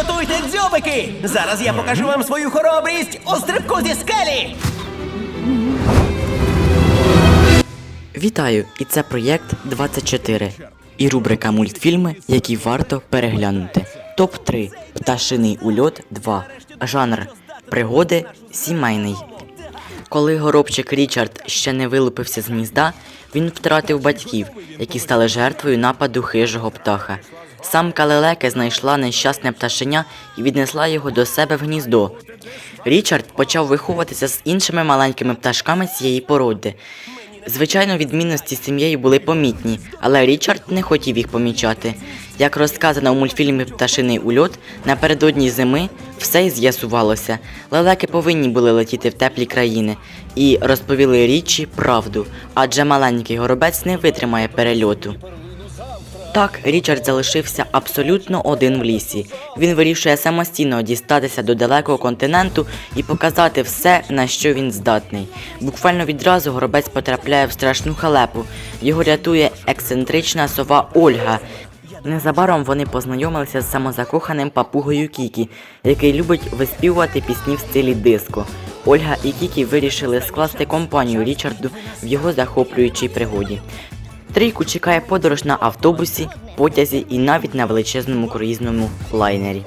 Готуйте дзьобики! Зараз я покажу вам свою хоробрість у стрибку зі скелі! Вітаю! І це проєкт 24 і рубрика мультфільми, які варто переглянути. Топ 3 Пташиний ульот 2. Жанр пригоди сімейний. Коли горобчик Річард ще не вилупився з гнізда, він втратив батьків, які стали жертвою нападу хижого птаха. Самка лелеки знайшла нещасне пташеня і віднесла його до себе в гніздо. Річард почав виховуватися з іншими маленькими пташками цієї породи. Звичайно, відмінності з сім'єю були помітні, але Річард не хотів їх помічати. Як розказано у мультфільмі Пташиний ульот, напередодні зими все й з'ясувалося. Лелеки повинні були летіти в теплі країни і розповіли річі правду, адже маленький горобець не витримає перельоту. Так, Річард залишився абсолютно один в лісі. Він вирішує самостійно дістатися до далекого континенту і показати все, на що він здатний. Буквально відразу горобець потрапляє в страшну халепу. Його рятує ексцентрична сова Ольга. Незабаром вони познайомилися з самозакоханим папугою Кікі, який любить виспівувати пісні в стилі диско. Ольга і Кікі вирішили скласти компанію Річарду в його захоплюючій пригоді. Трійку чекає подорож на автобусі, потязі і навіть на величезному круїзному лайнері.